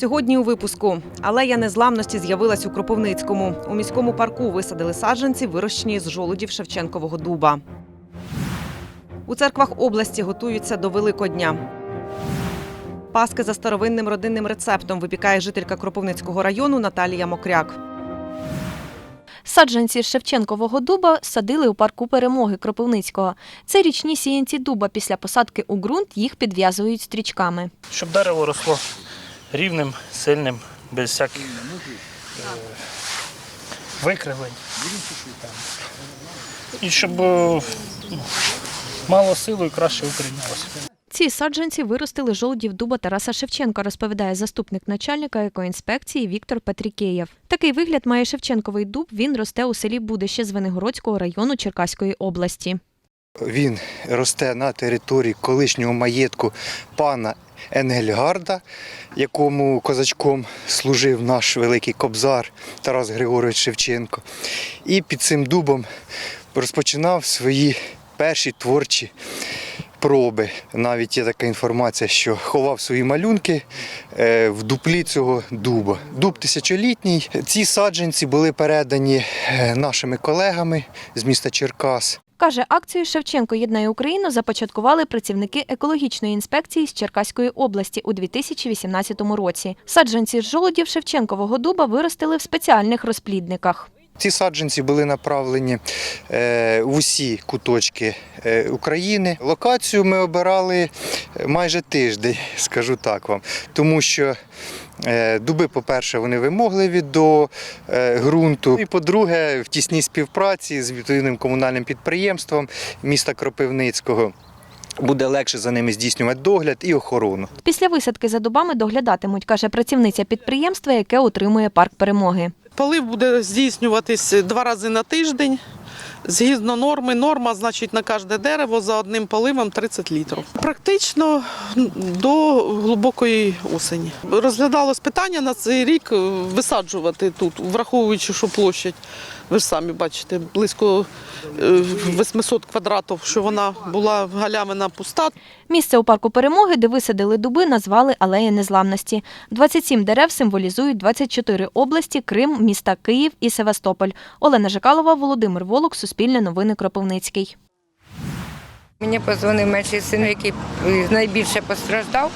Сьогодні у випуску алея незламності з'явилась у Кропивницькому. У міському парку висадили саджанці, вирощені з жолудів Шевченкового дуба. У церквах області готуються до Великодня. Паски за старовинним родинним рецептом випікає жителька Кропивницького району Наталія Мокряк. Саджанці з Шевченкового дуба садили у парку перемоги Кропивницького. Це річні сіянці дуба. Після посадки у ґрунт їх підв'язують стрічками. Щоб дерево росло рівним, сильним, без всяких е, викривлень. І щоб е, мало силу і краще укорінялося. Ці саджанці виростили жолудів дуба Тараса Шевченка, розповідає заступник начальника екоінспекції Віктор Петрікеєв. Такий вигляд має Шевченковий дуб. Він росте у селі Будище Звенигородського району Черкаської області. Він росте на території колишнього маєтку пана Енгельгарда, якому козачком служив наш великий кобзар Тарас Григорович Шевченко. І під цим дубом розпочинав свої перші творчі проби. Навіть є така інформація, що ховав свої малюнки е, в дуплі цього дуба. Дуб тисячолітній. Ці саджанці були передані е, нашими колегами з міста Черкас. Каже, акцію Шевченко єднає Україну започаткували працівники екологічної інспекції з Черкаської області у 2018 році. Саджанці з жолудів Шевченкового дуба виростили в спеціальних розплідниках. Ці саджанці були направлені е, в усі куточки е, України. Локацію ми обирали майже тиждень, скажу так вам, тому що е, дуби, по-перше, вони вимогливі до е, ґрунту. І по-друге, в тісній співпраці з відповідним комунальним підприємством міста Кропивницького. Буде легше за ними здійснювати догляд і охорону. Після висадки за дубами доглядатимуть, каже працівниця підприємства, яке утримує парк перемоги. Полив буде здійснюватись два рази на тиждень. Згідно норми, норма, значить, на кожне дерево за одним поливом 30 літрів. Практично до глибокої осені. Розглядалось питання на цей рік висаджувати тут, враховуючи, що площадь, ви ж самі бачите, близько е, 800 квадратів, що вона була галявина пуста. Місце у парку перемоги, де висадили дуби, назвали Алея Незламності. 27 дерев символізують 24 області, Крим, міста Київ і Севастополь. Олена Жикалова, Володимир Волок, Суспільне новини Кропивницький. Мені позвонив менший син, який найбільше постраждав,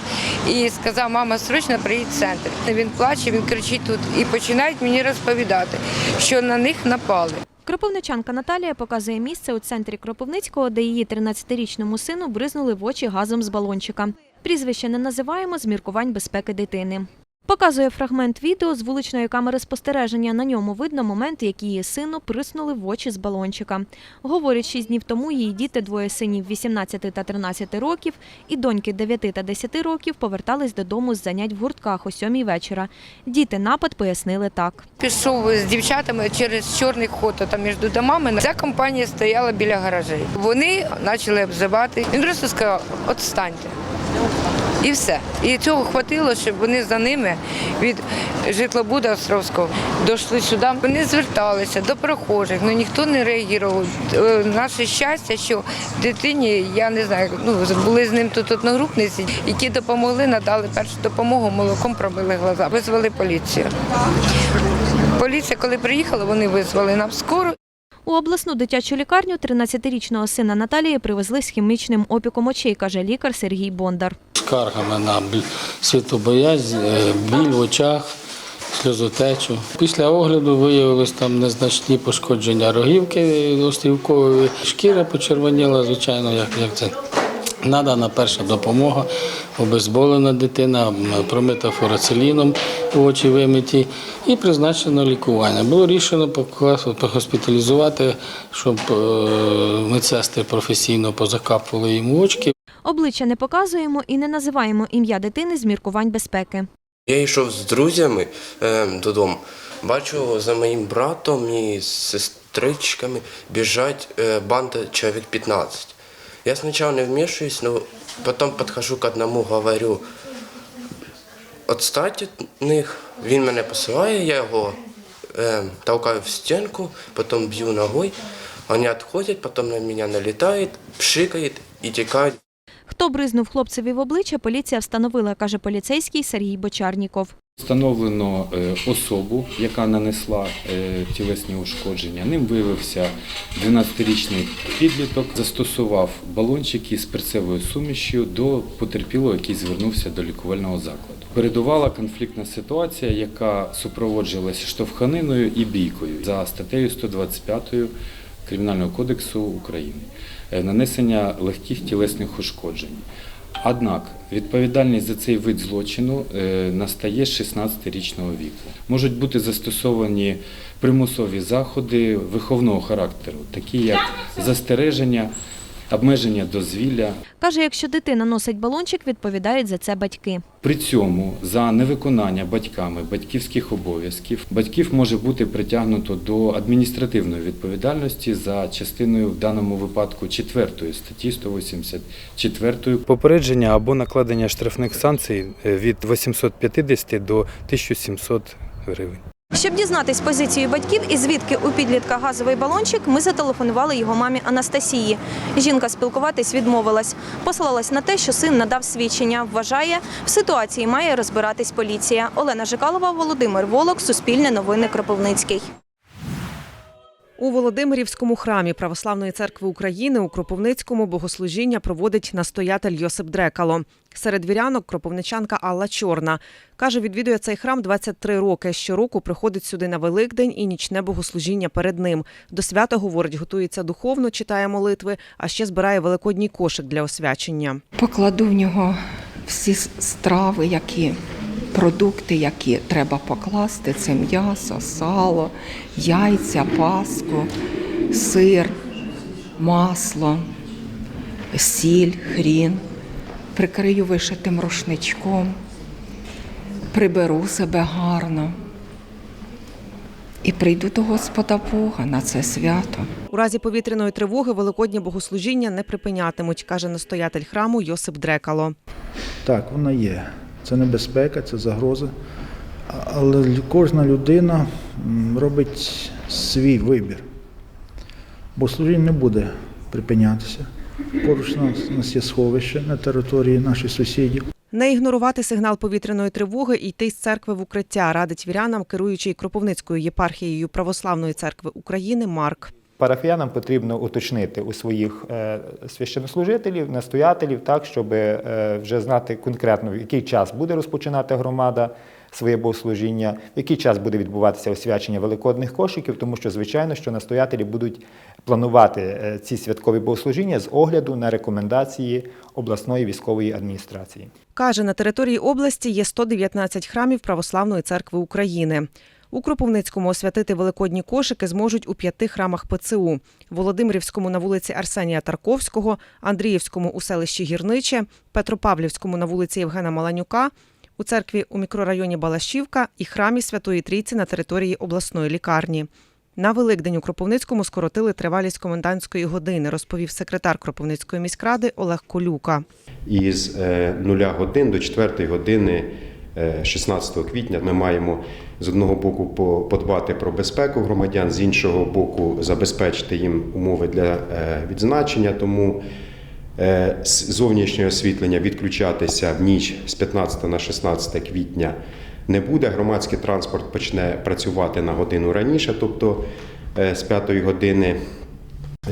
і сказав, мама, срочно приїдь в центр. Він плаче, він кричить тут і починають мені розповідати, що на них напали. Кропивничанка Наталія показує місце у центрі Кропивницького, де її 13-річному сину бризнули в очі газом з балончика. Прізвище не називаємо з міркувань безпеки дитини. Показує фрагмент відео з вуличної камери спостереження. На ньому видно момент, як її сину приснули в очі з балончика. Говорить, шість днів тому її діти, двоє синів 18 та 13 років, і доньки 9 та 10 років повертались додому з занять в гуртках о сьомій вечора. Діти напад пояснили так. Пішов з дівчатами через чорний ход там між домами. Ця компанія стояла біля гаражей. Вони почали обзивати. Він просто сказав, отстаньте. І все. І цього хватило, щоб вони за ними від житлобуда Островського дійшли сюди. Вони зверталися до прохожих, але ніхто не реагував. Е, Наше щастя, що дитині, я не знаю, ну були з ним тут одногрупниці, які допомогли, надали першу допомогу, молоком пробили глаза, визвали поліцію. Поліція, коли приїхала, вони визвали нам скору У обласну дитячу лікарню 13-річного сина Наталії привезли з хімічним опіком очей, каже лікар Сергій Бондар. Скаргами на світобоязнь, е, біль в очах, сльозотечу. Після огляду виявилось там незначні пошкодження рогівки острівкової, шкіра почервоніла, звичайно, як, як це. Надана перша допомога, обезболена дитина, промита фурацеліном, очі вимиті і призначено лікування. Було рішено погоспіталізувати, щоб е, медсестри професійно позакапували йому очки. Обличчя не показуємо і не називаємо ім'я дитини з міркувань безпеки. Я йшов з друзями е, додому. Бачу за моїм братом і сестричками біжать е, банда чоловік 15. Я спочатку не вмішуюсь, но потім підходжу к одному, говорю, отстать від них. Він мене посилає, я його е, толкаю в стінку, потім б'ю ногою. Вони відходять, потім на мене налітають, пшикають і тікають. Хто бризнув хлопцеві в обличчя, поліція встановила, каже поліцейський Сергій Бочарніков. Встановлено е, особу, яка нанесла е, тілесні ушкодження. Ним виявився 12-річний підліток, застосував балончики з перцевою сумішю до потерпілого, який звернувся до лікувального закладу. Передувала конфліктна ситуація, яка супроводжувалася штовханиною і бійкою за статтею 125 Кримінального кодексу України нанесення легких тілесних ушкоджень. Однак відповідальність за цей вид злочину е, настає з 16-річного віку. Можуть бути застосовані примусові заходи виховного характеру, такі як застереження, обмеження дозвілля. Каже, якщо дитина носить балончик, відповідають за це батьки. При цьому за невиконання батьками батьківських обов'язків батьків може бути притягнуто до адміністративної відповідальності за частиною в даному випадку 4 статті 184 попередження або накладення штрафних санкцій е, від 850 до 1700 гривень. Щоб дізнатись позицію батьків і звідки у підлітка газовий балончик, ми зателефонували його мамі Анастасії. Жінка спілкуватись відмовилась. Послалась на те, що син надав свідчення. Вважає, в ситуації має розбиратись поліція. Олена Жикалова, Володимир Волок, Суспільне новини Кропивницький. У Володимирівському храмі Православної церкви України у Кропивницькому богослужіння проводить настоятель Йосип Дрекало. Серед вірянок кропивничанка Алла Чорна. Каже, відвідує цей храм 23 роки. Щороку приходить сюди на Великдень і нічне богослужіння перед ним. До свята, говорить, готується духовно, читає молитви, а ще збирає великодній кошик для освячення. Покладу в нього всі страви, які продукти, які треба покласти. Це м'ясо, сало, яйця, паску, сир, масло, сіль, хрін. Прикрию вишитим рушничком, приберу себе гарно і прийду до Господа Бога на це свято. У разі повітряної тривоги великоднє богослужіння не припинятимуть, каже настоятель храму Йосип Дрекало. Так, вона є. Це небезпека, це загроза. Але кожна людина робить свій вибір. Бо служіння не буде припинятися. Поруч нас, нас є сховище на території наших сусідів. Не ігнорувати сигнал повітряної тривоги і йти з церкви в укриття, радить вірянам, керуючий Кропивницькою єпархією Православної церкви України Марк. Парафіянам потрібно уточнити у своїх е, священнослужителів, настоятелів, так, щоб е, вже знати конкретно, в який час буде розпочинати громада своє богослужіння, в який час буде відбуватися освячення великодних кошиків, тому що, звичайно, що настоятелі будуть планувати е, ці святкові богослужіння з огляду на рекомендації обласної військової адміністрації. Каже, на території області є 119 храмів Православної церкви України. У Кропивницькому освятити великодні кошики зможуть у п'яти храмах ПЦУ: Володимирівському на вулиці Арсенія Тарковського, Андріївському у селищі Гірниче, Петропавлівському на вулиці Євгена Маланюка, у церкві у мікрорайоні Балашівка і храмі Святої Трійці на території обласної лікарні. На Великдень у Кропивницькому скоротили тривалість комендантської години, розповів секретар Кропивницької міськради Олег Колюка. із е, 0 годин до 4 години 16 квітня ми маємо з одного боку по- подбати про безпеку громадян, з іншого боку забезпечити їм умови для е, відзначення. Тому е, зовнішнє освітлення відключатися в ніч з 15 на 16 квітня не буде. Громадський транспорт почне працювати на годину раніше, тобто е, з 5 години.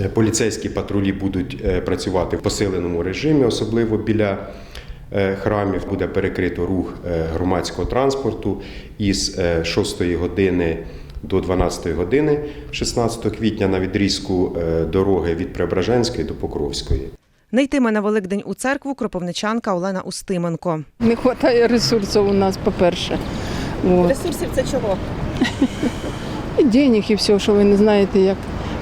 Е, Поліцейські патрулі будуть е, працювати в посиленому режимі, особливо біля е, храмів. Буде перекрито рух е, громадського транспорту із е, 6 години до 12 години 16 квітня на відрізку е, дороги від Преображенської до Покровської. Не йтиме на Великдень у церкву кропивничанка Олена Устименко. Не вистачає ресурсів у нас, по-перше. Ресурсів це чого? І денег, і все, що ви не знаєте, як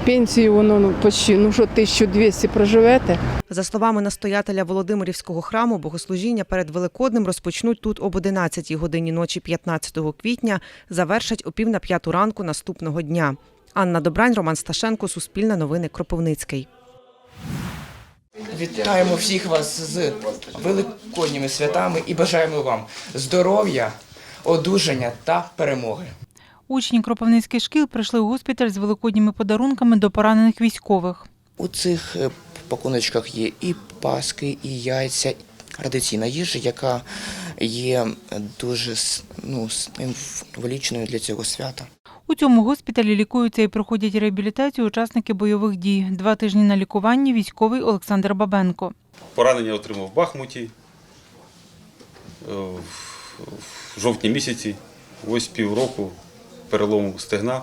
пенсію воно ну, почти, ну що 1200 проживете. За словами настоятеля Володимирівського храму, богослужіння перед Великоднем розпочнуть тут об 11 годині ночі 15 квітня, завершать о пів на п'яту ранку наступного дня. Анна Добрань, Роман Сташенко, Суспільне новини, Кропивницький. Вітаємо всіх вас з великодніми святами і бажаємо вам здоров'я, одужання та перемоги. Учні кропивницьких шкіл прийшли у госпіталь з великодніми подарунками до поранених військових. У цих е, пакуночках є і паски, і яйця, традиційна їжа, яка є дуже ну, символічною для цього свята. У цьому госпіталі лікуються і проходять реабілітацію учасники бойових дій. Два тижні на лікуванні військовий Олександр Бабенко. Поранення отримав в Бахмуті е, в- в жовтні місяці. Ось півроку перелому стегна,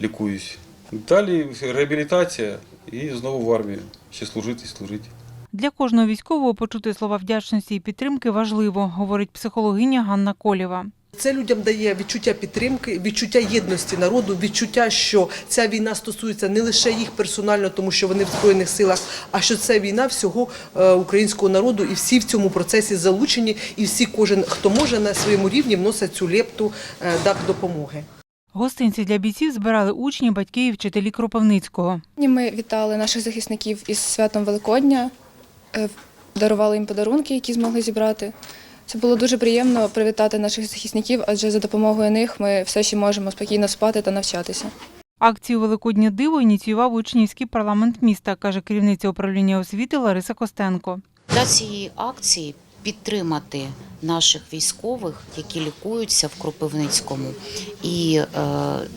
лікуюсь. Далі реабілітація і знову в армію. Ще служити, служити. Для кожного військового почути слова вдячності і підтримки важливо, говорить психологиня Ганна Колєва. Це людям дає відчуття підтримки, відчуття єдності народу, відчуття, що ця війна стосується не лише їх персонально, тому що вони в збройних силах, а що це війна всього е, українського народу, і всі в цьому процесі залучені, і всі, кожен хто може на своєму рівні вносить цю лепту е, дак допомоги. Гостинці для бійців збирали учні, батьки і вчителі Кропивницького. Ми вітали наших захисників із святом Великодня, е, дарували їм подарунки, які змогли зібрати. Це було дуже приємно привітати наших захисників, адже за допомогою них ми все ще можемо спокійно спати та навчатися. Акцію Великоднє диво ініціював учнівський парламент міста, каже керівниця управління освіти Лариса Костенко. Для цієї акції підтримати наших військових, які лікуються в Кропивницькому, і е,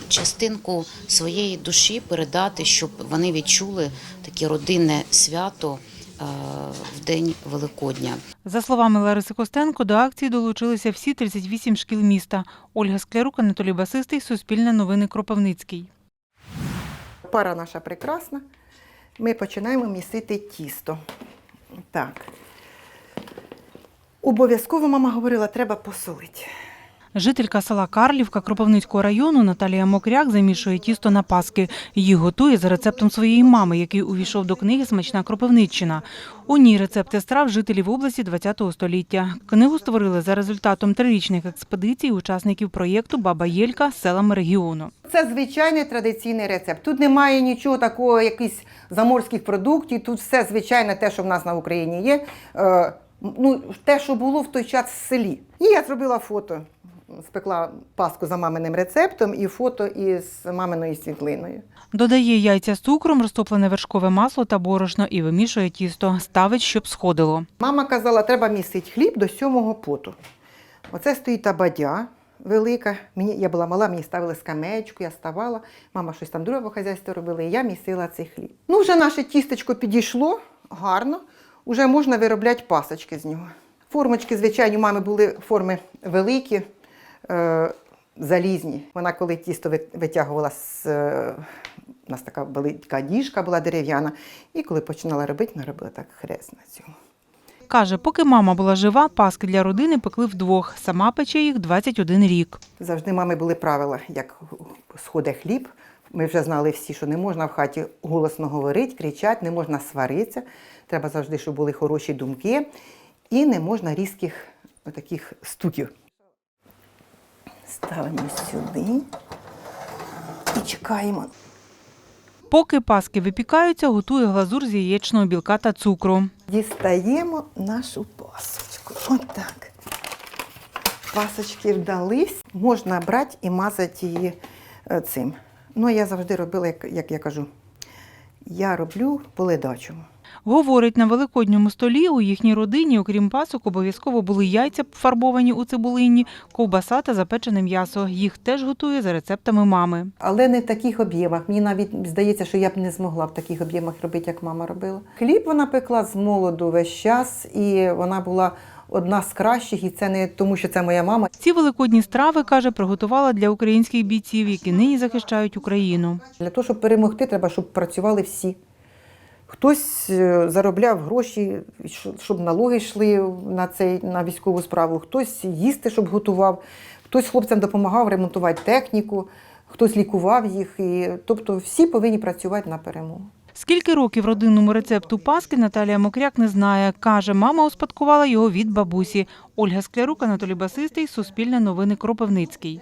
частинку своєї душі передати, щоб вони відчули таке родинне свято в день Великодня. За словами Лариси Костенко, до акції долучилися всі 38 шкіл міста. Ольга Склярук, Анатолій Басистий, Суспільне новини Кропивницький. Пара наша прекрасна. Ми починаємо місити тісто. Так. Обов'язково мама говорила, треба посолити. Жителька села Карлівка Кропивницького району Наталія Мокряк замішує тісто на паски. Її готує за рецептом своєї мами, який увійшов до книги Смачна Кропивниччина. У ній рецепти страв жителів області ХХ століття. Книгу створили за результатом трирічних експедицій учасників проєкту Баба Єлька селами регіону. Це звичайний традиційний рецепт. Тут немає нічого такого, якихось заморських продуктів. Тут все звичайне, те, що в нас на Україні є. Е, ну, те, що було в той час в селі. І я зробила фото. Спекла паску за маминим рецептом і фото із маминою світлиною. Додає яйця з цукром, розтоплене вершкове масло та борошно і вимішує тісто. Ставить, щоб сходило. Мама казала, треба місити хліб до сьомого поту. Оце стоїть абадя велика. Мені, я була мала, мені ставили скамеечку, я ставала. Мама щось там друге по хазяйству робила, і я місила цей хліб. Ну, вже наше тістечко підійшло гарно, вже можна виробляти пасочки з нього. Формочки, звичайно, у мами були форми великі, залізні. Вона, коли тісто витягувала з. Е, у нас така велика діжка була дерев'яна. І коли починала робити, вона робила так хрест на цьому. Каже, поки мама була жива, паски для родини пекли вдвох. Сама пече їх 21 рік. Завжди мами були правила, як сходить хліб. Ми вже знали всі, що не можна в хаті голосно говорити, кричати, не можна сваритися. Треба завжди, щоб були хороші думки. І не можна різких таких стуків. Ставимо сюди і чекаємо. Поки паски випікаються, готує глазур з яєчного білка та цукру. Дістаємо нашу пасочку. Отак. Пасочки вдались. Можна брати і мазати її е, цим. Ну, я завжди робила, як, як я кажу, я роблю по ледачому. Говорить, на великодньому столі у їхній родині, окрім пасок, обов'язково були яйця фарбовані у цибулині, ковбаса та запечене м'ясо. Їх теж готує за рецептами мами. Але не в таких об'ємах. Мені навіть здається, що я б не змогла в таких об'ємах робити, як мама робила. Хліб вона пекла з молоду весь час, і вона була одна з кращих, і це не тому, що це моя мама. Ці великодні страви, каже, приготувала для українських бійців, які нині захищають Україну. Для того, щоб перемогти, треба, щоб працювали всі. Хтось е, заробляв гроші, щоб налоги йшли на, цей, на військову справу, хтось їсти, щоб готував, хтось хлопцям допомагав ремонтувати техніку, хтось лікував їх. І, тобто всі повинні працювати на перемогу. Скільки років родинному рецепту паски Наталія Мокряк не знає. Каже, мама успадкувала його від бабусі. Ольга Склярук, Анатолій Басистий, Суспільне новини Кропивницький.